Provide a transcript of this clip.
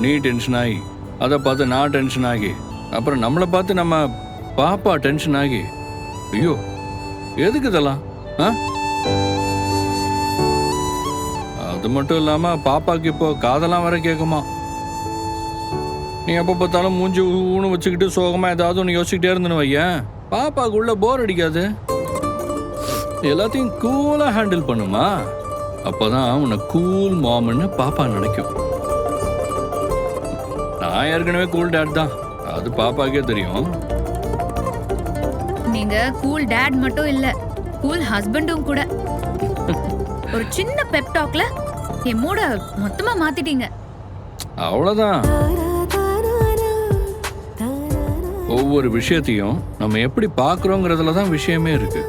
நீ டென்ஷன் ஆகி அதை பார்த்து நான் டென்ஷன் ஆகி அப்புறம் நம்மளை பார்த்து நம்ம பாப்பா டென்ஷன் ஆகி. ஐயோ எதுக்கு இதெல்லாம் ஆ? அது மட்டும் இல்லாம பாப்பாக்கு இப்போ காதெல்லாம் வர கேட்குமா நீ எப்போ பார்த்தாலும் மூஞ்சி ஊன்னு வச்சுக்கிட்டு சோகமா ஏதாவது ஒன்று யோசிச்சுக்கிட்டே இருந்தேன்னு வையேன் பாப்பாக்கு உள்ள போர் அடிக்காது. எல்லாத்தையும் கூலாக ஹேண்டில் பண்ணுமா? அப்போதான் உன்னை கூல் மாமன்னு பாப்பா நினைக்கும். நான் ஏற்கனவே கூல் டேட் தான். அது பாப்பாக்கே தெரியும். நீங்க கூல் டேட் மட்டும் இல்ல கூல் ஹஸ்பண்டும் கூட. ஒரு சின்ன பெப் டாக்ல என் மூட மொத்தமா மாத்திட்டீங்க. அவ்வளோதான் ஒவ்வொரு விஷயத்தையும் நம்ம எப்படி பார்க்குறோங்கிறதுல தான் விஷயமே இருக்கு.